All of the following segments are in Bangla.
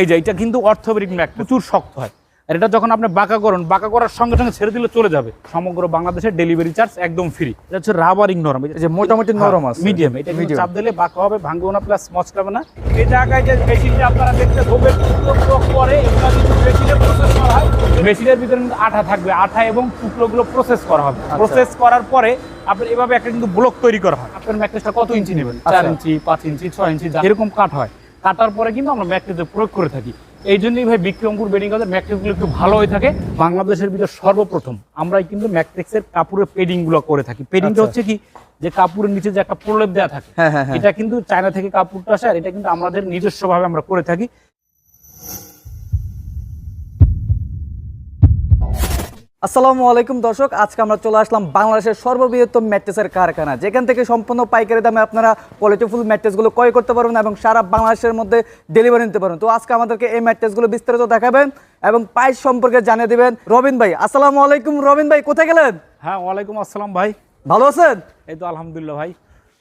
এই যে এটা কিন্তু অর্থোপেডিক ম্যাট প্রচুর শক্ত হয়। আর এটা যখন আপনি বাঁকা করুন বাঁকা করার সঙ্গে সঙ্গে ছেড়ে দিলে চলে যাবে। সমগ্র বাংলাদেশের ডেলিভারি চার্জ একদম ফ্রি এটা হচ্ছে রাবারিং নরম যে মোটামুটি নরম আছে। মিডিয়াম এটা চাপ দিলে বাঁকা হবে ভাঙবে না প্লাস মচকাবে না। এই জায়গায় যে মেশিনটা আপনারা দেখতে টুকরো করে এগুলো কিন্তু মেশিনে প্রসেস করা হয়। মেশিনের ভিতরে কিন্তু আঠা থাকবে আঠা এবং টুকরোগুলো প্রসেস করা হবে। আচ্ছা। প্রসেস করার পরে আপনার এভাবে একটা কিন্তু ব্লক তৈরি করা হয়। আপনার ম্যাট্রেসটা কত ইঞ্চি নেবেন? চার আচ্ছা। ইঞ্চি পাঁচ ইঞ্চি ছয় ইঞ্চি এরকম কাট হয়। কাটার পরে কিন্তু আমরা ম্যাট্রেসে প্রয়োগ করে থাকি। এই জন্যই ভাই বিক্রমপুর বেডিং হাউসের ম্যাট্রিক্সগুলো একটু ভালো হয়ে থাকে। বাংলাদেশের ভিতরে সর্বপ্রথম আমরাই কিন্তু ম্যাট্রিক্সের কাপড়ের পেডিংগুলো করে থাকি। পেডিংটা টা হচ্ছে কি যে কাপড়ের নিচে যে একটা প্রলেপ দেওয়া থাকে। হ্যাঁ হ্যাঁ হ্যাঁ। এটা কিন্তু চায়না থেকে কাপড়টা আসে আর এটা কিন্তু আমাদের নিজস্ব ভাবে আমরা করে থাকি। আসসালামু আলাইকুম দর্শক আজকে আমরা চলে আসলাম বাংলাদেশের সর্ববৃহত্তম ম্যাট্রেসের কারখানা যেখান থেকে সম্পূর্ণ পাইকারি দামে আপনারা কোয়ালিটিফুল ম্যাট্রেসগুলো ক্রয় করতে পারবেন এবং সারা বাংলাদেশের মধ্যে ডেলিভারি নিতে পারবেন। তো আজকে আমাদেরকে এই ম্যাট্রেসগুলো বিস্তারিত দেখাবেন এবং প্রাইস সম্পর্কে জানিয়ে দেবেন রবিন ভাই। আসসালামু আলাইকুম রবিন ভাই কোথায় গেলেন? হ্যাঁ ওয়ালাইকুম আসসালাম ভাই। ভালো আছেন? এই তো আলহামদুলিল্লাহ ভাই।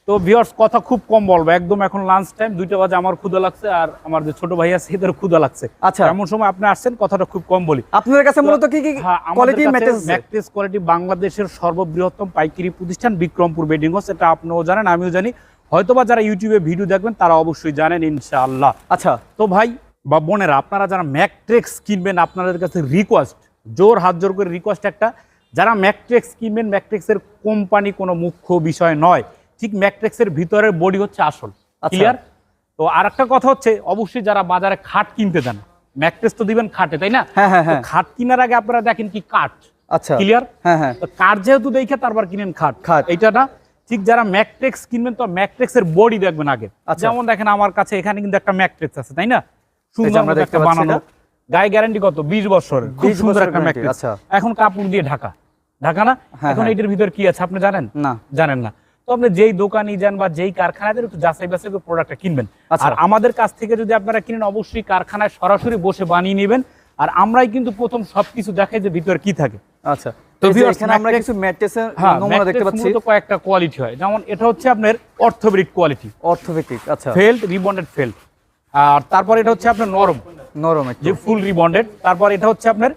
তো ভিউয়ার্স কথা খুব কম বলব। একদম এখন লাঞ্চ টাইম দুইটা বাজে আমার ক্ষুদা লাগছে আর আমার যে ছোট ভাই আছে এদের ক্ষুদা লাগছে। আচ্ছা। এমন সময় আপনি আসছেন কথাটা খুব কম বলি। আপনাদের কাছে মূলত কি কি কোয়ালিটি ম্যাট্রেস ম্যাট্রেস কোয়ালিটি বাংলাদেশের সর্ববৃহত্তম পাইকারি প্রতিষ্ঠান বিক্রমপুর বেডিং হাউস এটা আপনিও জানেন আমিও জানি। হয়তোবা যারা ইউটিউবে ভিডিও দেখবেন তারা অবশ্যই জানেন ইনশাআল্লাহ। আচ্ছা। তো ভাই বা বোনেরা আপনারা যারা ম্যাকট্রেক্স কিনবেন আপনাদের কাছে রিকোয়েস্ট জোর হাত জোর করে রিকোয়েস্ট একটা যারা ম্যাকট্রেক্স কিনবেন ম্যাকট্রেক্সের কোম্পানি কোনো মুখ্য বিষয় নয়। ঠিক ম্যাকট্রেক্সের ভিতরের বডি হচ্ছে আসল আচ্ছা। ক্লিয়ার তো আর একটা কথা হচ্ছে অবশ্যই যারা বাজারে খাট কিনতে দেন ম্যাকট্রেক্স তো দিবেন খাটে তাই না? হ্যাঁ, হ্যাঁ, হ্যাঁ। খাট কেনার আগে আপনারা দেখেন কি কাঠ আচ্ছা। ক্লিয়ার হ্যাঁ হ্যাঁ। কাঠ যেহেতু দেখে তারপর কিনেন খাট। খাট। এইটা না ঠিক যারা ম্যাকট্রেক্স কিনবেন তো ম্যাকট্রেক্স এর বডি দেখবেন আগে। আচ্ছা। যেমন দেখেন আমার কাছে এখানে কিন্তু একটা ম্যাকট্রেক্স আছে তাই না? সুন্দর একটা বানানো। গায়ে গ্যারান্টি কত? বিশ বছরের। খুব সুন্দর একটা ম্যাকট্রেক্স আচ্ছা। এখন কাপড় দিয়ে ঢাকা। ঢাকা না? এখন। এটার ভিতর কি আছে? আপনি জানেন? না। জানেন না। তো আপনি যেই দোকানই যান বা যেই কারখানায় একটু যাচাই বাছাই করে প্রোডাক্টটা কিনবেন। আচ্ছা। আর আমাদের কাছ থেকে যদি আপনারা কিনেন অবশ্যই কারখানায় সরাসরি বসে বানিয়ে নেবেন। আর আমরাই কিন্তু প্রথম সবকিছু দেখাই যে ভিতরে কি থাকে। আচ্ছা। তো তো এখানে আমরা কিছু ম্যাট্রেসের হ্যাঁ নমুনা দেখতে পাচ্ছি। মূলত কয়েকটা কোয়ালিটি হয়। যেমন এটা হচ্ছে আপনার অর্থোপেডিক কোয়ালিটি অর্থোপেডিক আচ্ছা। ফেল্ড রিবন্ডেড ফেল্ড আর তারপর এটা হচ্ছে আপনার নরম। নরম যে ফুল রিবন্ডেড তারপর এটা হচ্ছে আপনার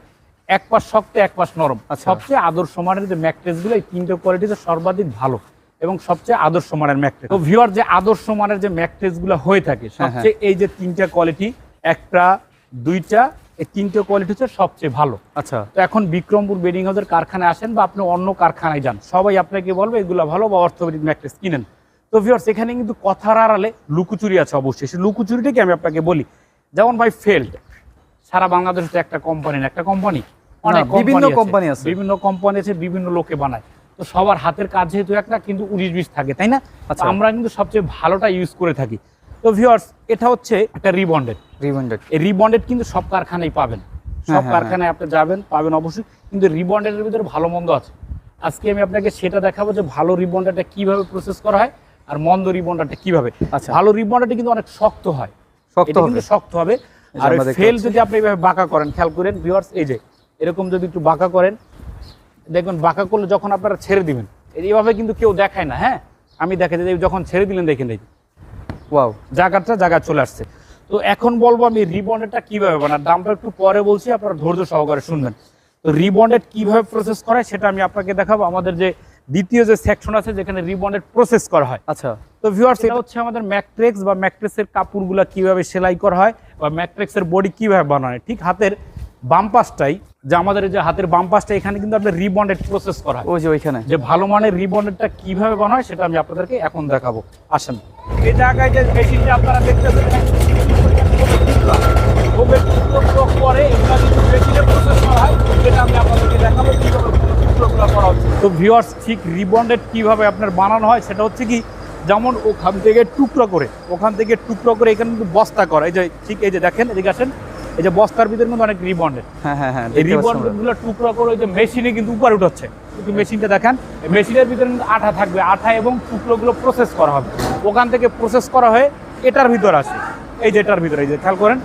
এক পাশ শক্ত এক পাশ নরম। আচ্ছা। সবচেয়ে আদর্শ মানের যে ম্যাট্রেসগুলো এই তিনটে কোয়ালিটিতে সর্বাধিক ভালো। এবং সবচেয়ে আদর্শ মানের ম্যাট্রেস। তো ভিউয়ার যে আদর্শ মানের যে ম্যাট্রেসগুলো হয়ে থাকে হ্যাঁ, সবচেয়ে এই যে তিনটা কোয়ালিটি একটা দুইটা এই তিনটে কোয়ালিটি হচ্ছে সবচেয়ে ভালো। আচ্ছা। তো এখন বিক্রমপুর বেডিং হাউসের কারখানায় আসেন বা আপনি অন্য কারখানায় যান সবাই আপনাকে বলবে এগুলো ভালো বা অর্থোপেডিক ম্যাট্রেস কিনেন। তো ভিউয়ার্স এখানে কিন্তু কথার আড়ালে লুকুচুরি আছে অবশ্যই। সেই লুকুচুরিটাকে আমি আপনাকে বলি যেমন ভাই ফেল্ড সারা বাংলাদেশে একটা কোম্পানি না একটা কোম্পানি অনেক বিভিন্ন company আছে। বিভিন্ন কোম্পানি আছে বিভিন্ন লোকে বানায়। তো সবার হাতের কাজ যেহেতু একটা কিন্তু উনিশ বিশ থাকে তাই না? আচ্ছা। আমরা কিন্তু সবচেয়ে ভালোটা ইউজ করে থাকি। তো ভিউয়ার্স এটা হচ্ছে একটা রিবন্ডেড রিবন্ডেড এই রিবন্ডেড কিন্তু সব কারখানায় পাবেন। সব হ্যাঁ, হ্যাঁ, কারখানায় আপনি যাবেন পাবেন অবশ্যই কিন্তু রিবন্ডেডের ভিতরে ভালো মন্দ আছে। আজকে আমি আপনাকে সেটা দেখাবো যে ভালো রিবন্ডেডটা কীভাবে প্রসেস করা হয় আর মন্দ রিবন্ডেডটা কীভাবে। আচ্ছা। ভালো রিবন্ডেডটা কিন্তু অনেক শক্ত হয়। শক্ত হবে কিন্তু শক্ত হবে। আর ফেল যদি আপনি এইভাবে বাঁকা করেন খেয়াল করেন ভিউয়ার্স এই যে এরকম যদি একটু বাঁকা করেন দেখবেন বাঁকা করলে যখন আপনারা ছেড়ে দিবেন এইভাবে কিন্তু কেউ দেখায় না হ্যাঁ? আমি দেখে যে যখন ছেড়ে দিলেন দেখেন দেখি। ওয়াও জায়গাটা জায়গা চলে আসছে। তো এখন বলব আমি রিবন্ডেডটা কীভাবে বানার দামটা একটু পরে বলছি আপনারা ধৈর্য সহকারে শুনবেন। তো রিবন্ডেড কীভাবে প্রসেস করা হয় সেটা আমি আপনাকে দেখাবো। আমাদের যে দ্বিতীয় যে সেকশন আছে যেখানে রিবন্ডেড প্রসেস করা হয়। আচ্ছা। তো ভিউয়ার্স এটা হচ্ছে আমাদের ম্যাট্রেক্স বা ম্যাট্রেক্সের কাপড়গুলো কীভাবে সেলাই করা হয় বা ম্যাট্রেক্সের বডি কীভাবে বানানো হয় ঠিক হাতের বাম পাশটাই যে আমাদের এই যে হাতের বাম পাশটা এখানে কিন্তু আপনার রিবন্ডেড প্রসেস করা হয়। ওই যে ওইখানে। যে ভালো মানের রিবন্ডেডটা কীভাবে বানানো হয় সেটা আমি আপনাদেরকে এখন দেখাবো। আসেন। এই জায়গায় যে মেশিনটা আপনারা দেখতেছেন খুবই টুকরো করে এগুলা কিন্তু মেশিনে প্রসেস করা হয়। যেটা আমি আপনাদেরকে দেখাবো কীভাবে টুকরোগুলো করা হচ্ছে। তো ভিউয়ার্স ঠিক রিবন্ডেড কীভাবে আপনার বানানো হয় সেটা হচ্ছে কি যেমন ওখান থেকে টুকরো করে ওখান থেকে টুকরো করে এখানে কিন্তু বস্তা করা। এই যে ঠিক এই যে দেখেন এদিকে আসেন। এই যে বস্তার ভিতরে কিন্তু অনেক রিবন্ডেড। হ্যাঁ হ্যাঁ হ্যাঁ এই দেখতে পাচ্ছি আমরা। রিবনগুলো টুকরো করে ওই যে মেশিনে কিন্তু উপরে উঠাচ্ছে কিন্তু মেশিনটা দেখেন। মেশিনের ভিতরে কিন্তু আঠা থাকবে। আঠা এবং টুকরোগুলো প্রসেস করা হবে। ওখান থেকে প্রসেস করা হয়ে এটার ভিতর আসে। এই যে এটার ভিতরে এই যে খেয়াল করেন।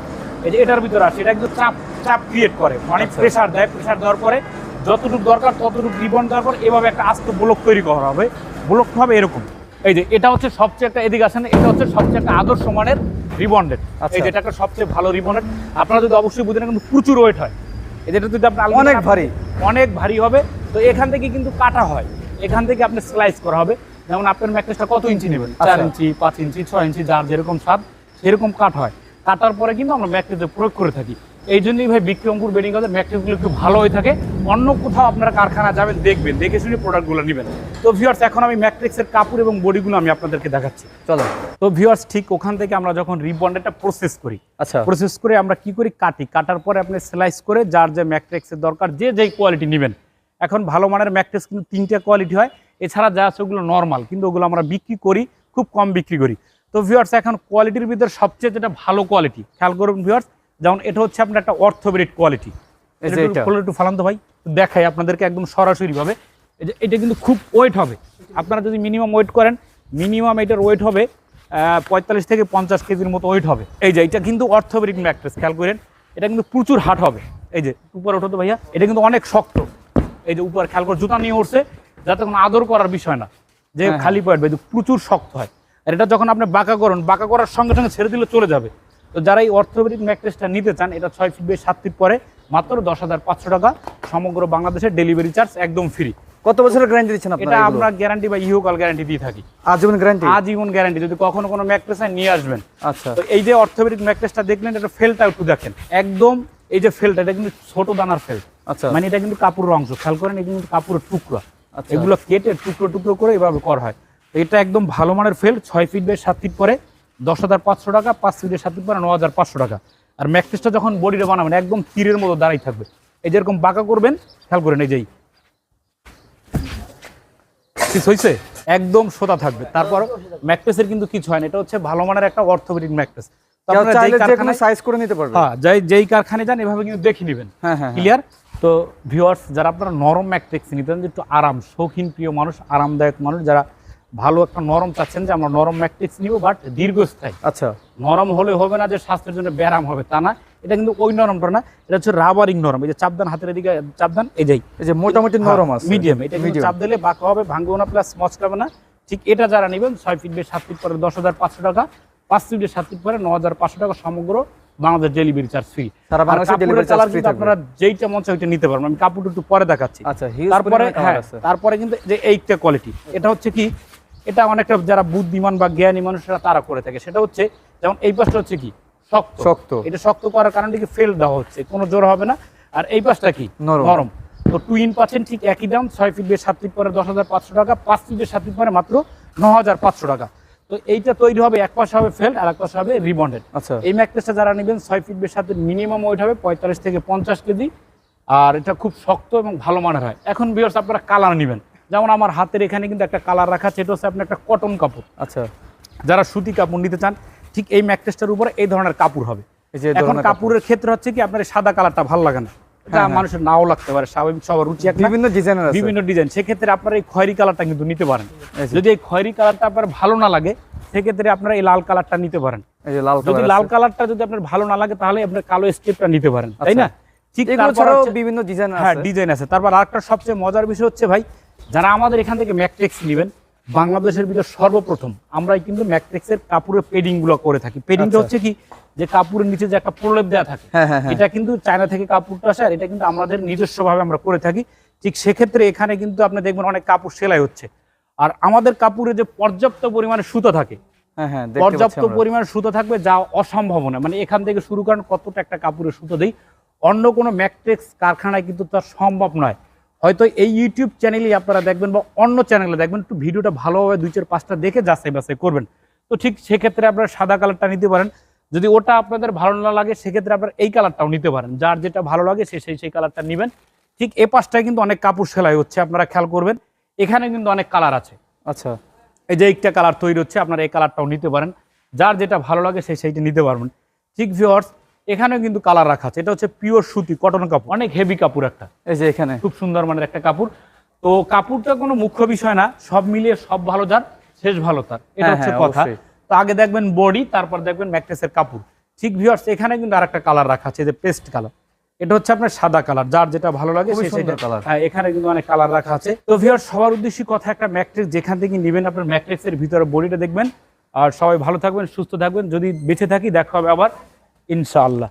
এই যে এটার ভিতরে আসে। এটা একটু চাপ চাপ ক্রিয়েট করে। অনেক আচ্ছা। প্রেসার দেয় প্রেসার দেওয়ার পরে যতটুকু দরকার ততটুকু রিবন দেওয়ার পর এভাবে একটা আস্ত ব্লক তৈরি করা হবে। ব্লকটা হবে এরকম। এই যে এটা হচ্ছে সবচেয়ে একটা এদিকে আসেন এটা হচ্ছে সবচেয়ে একটা আদর্শ মানের রিবন্ডেড আচ্ছা। এই যেটা একটা সবচেয়ে ভালো রিবন্ডেড আপনারা যদি অবশ্যই বুঝেন কিন্তু প্রচুর ওয়েট হয়। এই যেটা যদি আপনি অনেক ভারী। অনেক ভারী হবে তো এখান থেকে কিন্তু কাটা হয়। এখান থেকে আপনি স্লাইস করা হবে। যেমন আপনার ম্যাট্রেসটা কত ইঞ্চি নেবেন? চার আচ্ছা। ইঞ্চি পাঁচ ইঞ্চি ছয় ইঞ্চি যার যেরকম স্বাদ সেরকম কাট হয়। কাটার পরে কিন্তু আমরা ম্যাট্রেসে প্রয়োগ করে থাকি। এই জন্যই ভাই বিক্রমপুর বেডিং হাউসের ম্যাট্রেসগুলো একটু ভালো হয়ে থাকে। অন্য কোথাও আপনারা কারখানা যাবেন দেখবেন। দেখে শুনে প্রোডাক্টগুলো নেবেন। তো ভিউয়ার্স এখন আমি ম্যাট্রিক্সের কাপড় এবং বডিগুলো আমি আপনাদেরকে দেখাচ্ছি। চলো তো ভিওয়ার্স ঠিক ওখান থেকে আমরা যখন রিবন্ডেডটা প্রসেস করি আচ্ছা। প্রসেস করে আমরা কি করি? কাটি। কাটার পরে আপনি স্লাইস করে যার যে ম্যাট্রিক্সের দরকার যে যেই কোয়ালিটি নেবেন। এখন ভালো মানের ম্যাট্রিক্স কিন্তু তিনটে কোয়ালিটি হয়। এছাড়া যা আছে ওগুলো নর্মাল কিন্তু ওগুলো আমরা বিক্রি করি খুব কম বিক্রি করি। তো ভিওয়ার্স এখন কোয়ালিটির ভিতরে সবচেয়ে যেটা ভালো কোয়ালিটি খেয়াল করুন ভিউয়ার্স যেমন এটা হচ্ছে আপনার একটা অর্থোবেরিট কোয়ালিটি। একটু ফালান্ত ভাই। দেখাই আপনাদেরকে একদম সরাসরি ভাবে যে এটা কিন্তু খুব ওয়েট হবে। আপনারা যদি মিনিমাম ওয়েট করেন মিনিমাম এটার ওয়েট হবে পঁয়তাল্লিশ থেকে পঞ্চাশ কেজির মতো ওয়েট হবে। এই যে এটা কিন্তু অর্থোবেরিক ম্যাট্রেস খেয়াল করেন এটা কিন্তু প্রচুর হাট হবে। এই যে উপরে ওঠো তো ভাইয়া এটা কিন্তু অনেক শক্ত। এই যে উপরে খেয়াল করে জুতা নিয়ে উঠছে যাতে কোনো আদর করার বিষয় না। যে হ্যাঁ, খালি পয়েন্ট ভাই প্রচুর শক্ত হয়। আর এটা যখন আপনি বাঁকা করুন বাঁকা করার সঙ্গে সঙ্গে ছেড়ে দিলে চলে যাবে। তো যারা এই অর্থোপেডিক ম্যাট্রেসটা নিতে চান এটা ছয় ফিট বেশ সাত ফিট পরে মাত্র দশ হাজার পাঁচশো টাকা সমগ্র বাংলাদেশের ডেলিভারি চার্জ একদম ফ্রি কত বছরের গ্যারান্টি দিচ্ছেন এটা আমরা গ্যারান্টি বা ইহকাল গ্যারান্টি দিয়ে থাকি। আজীবন গ্যারান্টি আজীবন গ্যারান্টি যদি কখনো কোনো ম্যাট্রেস নিয়ে আসবেন। আচ্ছা। তো এই যে অর্থোপেডিক ম্যাট্রেসটা দেখলেন এটা ফেলটা একটু দেখেন একদম এই যে ফেলটা এটা কিন্তু ছোট দানার ফেল আচ্ছা। মানে এটা কিন্তু কাপড়ের অংশ খেয়াল করেন এটা কিন্তু কাপড়ের টুকরা। আচ্ছা। এগুলো কেটে টুকরো টুকরো করে এভাবে করা হয়। এটা একদম ভালো মানের ফেল ছয় ফিট বেশ সাত ফিট পরে দশ হাজার পাঁচশো টাকা পাঁচ ফিট বাই সাত ফিট ন হাজার পাঁচশো টাকা। আর ম্যাট্রেসটা যখন বডিটা বানাবেন একদম তীরের মতো দাঁড়াই থাকবে। এই যেরকম বাঁকা করবেন খেয়াল করেন এই যেই হয়েছে একদম সোজা থাকবে। তারপর ম্যাট্রেসের কিন্তু কিছু হয় না। এটা হচ্ছে ভালো মানের একটা অর্থোপেডিক হ্যাঁ যেই কারখানায় যান এভাবে কিন্তু দেখে নেবেন। হ্যাঁ হ্যাঁ হ্যাঁ। ক্লিয়ার তো ভিউয়ার্স যারা আপনারা নরম ম্যাট্রিক্স নিতেন একটু আরাম শৌখিন প্রিয় মানুষ আরামদায়ক মানুষ যারা ভালো একটা নরম চাচ্ছেন যে আমরা নরম ম্যাট্রিক্স নিব বাট দীর্ঘস্থায়ী। আচ্ছা। নরম হলে হবে না যে স্বাস্থ্যের জন্য ব্যায়াম হবে তা না। এটা কিন্তু ওই নরমটা না এটা হচ্ছে রাবারিং নরম। এই যে চাপদান হাতের দিকে চাপদান এই যাই। এই যে মোটামুটি নরম আছে। মিডিয়াম এটা কিন্তু চাপ দিলে বাঁকা হবে ভাঙবে না প্লাস মচকাবে না। ঠিক এটা যারা নেবেন ছয় ফিট বাই সাত ফিট পরে দশ হাজার পাঁচশো টাকা পাঁচ ফিট বাই সাত ফিট পরে ন হাজার পাঁচশো টাকা সমগ্র বাংলাদেশ ডেলিভারি চার্জ ফ্রি সারা বাংলাদেশে charge free থাকবে। আপনারা যেইটা মন ওইটা নিতে পারবেন। আমি কাপড় একটু পরে দেখাচ্ছি। আচ্ছা তারপরে হ্যাঁ তারপরে কিন্তু যে এইটা কোয়ালিটি এটা হচ্ছে কি এটা অনেকটা যারা বুদ্ধিমান বা জ্ঞানী মানুষরা তারা করে থাকে। সেটা হচ্ছে যেমন এই পাশটা হচ্ছে কি? শক্ত। শক্ত। এটা শক্ত করার কারণে কি ফেল দেওয়া হচ্ছে কোনো জোর হবে না। আর এই পাশটা কি? নরম। তো টুইন পাচ্ছেন ঠিক একই দাম ছয় ফিট বেশ সাত ফিট পরে দশ হাজার পাঁচশো টাকা পাঁচ ফিট বেশ সাত ফিট পরে মাত্র ন হাজার পাঁচশো টাকা। তো এইটা তৈরি হবে এক পাশে হবে ফেল আর এক পাশে হবে রিবন্ডেড আচ্ছা। এই ম্যাট্রেসটা যারা নেবেন ছয় ফিট বেশ সাত মিনিমাম ওয়েট হবে পঁয়তাল্লিশ থেকে পঞ্চাশ কেজি। আর এটা খুব শক্ত এবং ভালো মানের হয়। এখন বিয়ার্স আপনারা কালার নেবেন। যেমন আমার হাতের এখানে কিন্তু একটা কালার রাখা আছে এটা হচ্ছে আপনার একটা কটন কাপড়। আচ্ছা। যারা সুতি কাপড় নিতে চান ঠিক এই ম্যাট্রেসটার উপরে এই ধরনের কাপড় হবে। এখন কাপড়ের ক্ষেত্রে হচ্ছে কি আপনার সাদা কালারটা ভালো লাগে না। এটা হ্যাঁ, হ্যাঁ। মানুষের নাও লাগতে পারে স্বাভাবিক সবার রুচি বিভিন্ন ডিজাইনের আছে। বিভিন্ন ডিজাইন সেক্ষেত্রে আপনারা এই খয়েরি কালারটা কিন্তু নিতে পারেন। যদি এই খয়েরি কালারটা আপনার ভালো না লাগে সেক্ষেত্রে আপনারা এই লাল কালারটা নিতে পারেন। যদি লাল কালারটা যদি আপনার ভালো না লাগে তাহলে আপনার কালো স্টেপটা নিতে পারেন। তাই না? ঠিক বিভিন্ন ডিজাইন হ্যাঁ ডিজাইন আছে। তারপর আরেকটা সবচেয়ে মজার বিষয় হচ্ছে ভাই যারা আমাদের এখান থেকে ম্যাট্রিক্স নেবেন বাংলাদেশের ভিতরে সর্বপ্রথম আমরাই কিন্তু ম্যাট্রিক্সের কাপড়ের পেডিংগুলো করে থাকি। পেডিংটা আচ্ছা। হচ্ছে কি যে কাপড়ের নিচে যে একটা প্রলেপ দেওয়া থাকে হ্যাঁ হ্যাঁ হ্যাঁ। এটা কিন্তু চায়না থেকে কাপড়টা আসে আর এটা কিন্তু আমাদের নিজস্ব ভাবে আমরা করে থাকি। ঠিক সেক্ষেত্রে এখানে কিন্তু আপনি দেখবেন অনেক কাপড় সেলাই হচ্ছে। আর আমাদের কাপড়ে যে পর্যাপ্ত পরিমাণে সুতো থাকে পর্যাপ্ত পরিমাণে সুতো থাকবে যা অসম্ভব না মানে এখান থেকে শুরু করেন কতটা একটা কাপড়ের সুতো দেই। অন্য কোনো ম্যাট্রিক্স কারখানায় কিন্তু তার সম্ভব নয়। হয়তো এই ইউটিউব চ্যানেলেই আপনারা দেখবেন বা অন্য চ্যানেলে দেখবেন একটু ভিডিওটা ভালোভাবে দুই চার পাঁচটা দেখে যাচাই বাছাই করবেন। তো ঠিক সেক্ষেত্রে আপনারা সাদা কালারটা নিতে পারেন। যদি ওটা আপনাদের ভালো না লাগে সেক্ষেত্রে আপনারা এই কালারটাও নিতে পারেন। যার যেটা ভালো লাগে সে সেই সেই কালারটা নেবেন। ঠিক এ পাশটায় কিন্তু অনেক কাপড় সেলাই হচ্ছে আপনারা খেয়াল করবেন। এখানে কিন্তু অনেক কালার আছে। আচ্ছা। এই যে একটা কালার তৈরি হচ্ছে আপনারা এই কালারটাও নিতে পারেন। যার যেটা ভালো লাগে সেই সেইটা নিতে পারবেন। ঠিক ভিওর্স এখানেও কিন্তু কালার রাখা আছে। এটা হচ্ছে পিওর সুতি কটন কাপড়। অনেক হেভি কাপড় একটা। এই যে এখানে। খুব সুন্দর মানের একটা কাপড়। তো কাপড়টা কোনো মুখ্য বিষয় না সব মিলিয়ে সব ভালো যার শেষ ভালো তার। এটা হ্যাঁ, হচ্ছে হ্যাঁ, কথা। তো আগে দেখবেন বডি তারপর দেখবেন ম্যাট্রেসের কাপড়। ঠিক ভিওর্স এখানে কিন্তু আরেকটা কালার রাখা আছে যে পেস্ট কালার এটা হচ্ছে আপনার সাদা কালার যার যেটা ভালো লাগে সেটা colour। হ্যাঁ এখানে কিন্তু অনেক কালার রাখা আছে। তো ভিওর সবার উদ্দেশ্যে কথা একটা ম্যাট্রিক্স যেখান থেকে নেবেন আপনার ম্যাট্রিক্সের ভিতরে বডিটা দেখবেন। আর সবাই ভালো থাকবেন সুস্থ থাকবেন। যদি বেঁচে থাকি দেখা হবে আবার। ইনশাআল্লাহ।